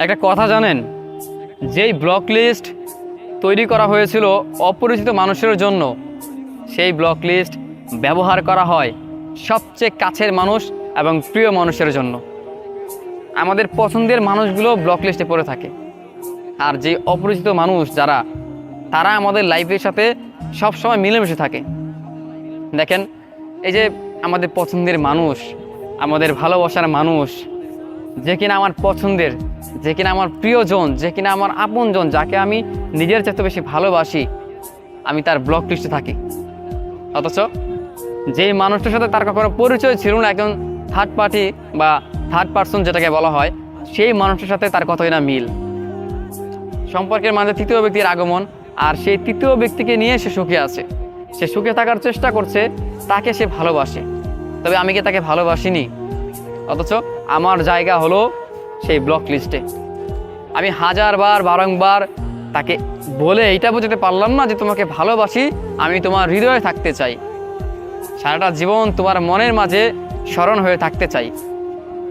একটা কথা জানেন? যেই ব্লক লিস্ট তৈরি করা হয়েছিল অপরিচিত মানুষের জন্য, সেই ব্লক লিস্ট ব্যবহার করা হয় সবচেয়ে কাছের মানুষ এবং প্রিয় মানুষের জন্য। আমাদের পছন্দের মানুষগুলো ব্লক লিস্টে পড়ে থাকে। আর যে অপরিচিত মানুষ যারা, তারা আমাদের লাইফের সাথে সবসময় মিলেমিশে থাকে। দেখেন, এই যে আমাদের পছন্দের মানুষ, আমাদের ভালোবাসার মানুষ, যে কিনা আমার পছন্দের যে কিনা আমার প্রিয়জন, যে কিনা আমার আপনজন, যাকে আমি নিজের চাইতে বেশি ভালোবাসি, আমি তার ব্লক লিস্টে থাকি। অথচ যেই মানুষটার সাথে তার কখনো পরিচয় ছিল না, একজন থার্ড পার্টি বা থার্ড পার্সন যেটাকে বলা হয়, সেই মানুষটার সাথে তার কতই না মিল। সম্পর্কের মাঝে তৃতীয় ব্যক্তির আগমন, আর সেই তৃতীয় ব্যক্তিকে নিয়ে সে সুখে আছে। সে সুখে থাকার চেষ্টা করছে, তাকে সে ভালোবাসে। তবে আমি কি তাকে ভালোবাসিনি? অথচ আমার জায়গা হলো সেই ব্লক লিস্টে আমি হাজারবার বারংবার তাকে বলে এইটা বোঝাতে পারলাম না যে তোমাকে ভালোবাসি, আমি তোমার হৃদয়ে থাকতে চাই। সারাটা জীবন তোমার মনের মাঝে স্মরণ হয়ে থাকতে চাই।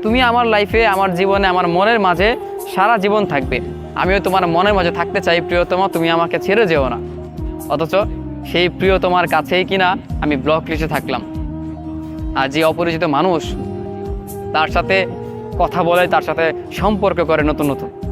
তুমি আমার লাইফে আমার জীবনে, আমার মনের মাঝে সারা জীবন থাকবে। আমিও তোমার মনের মাঝে থাকতে চাই, প্রিয়তমা, তুমি আমাকে ছেড়ে যেও না। অথচ সেই প্রিয়তমার কাছেই কিনা আমি ব্লক লিস্টে থাকলাম। আর যে অপরিচিত মানুষ, তার সাথে কথা বলে তার সাথে সম্পর্ক করে নতুন নতুন।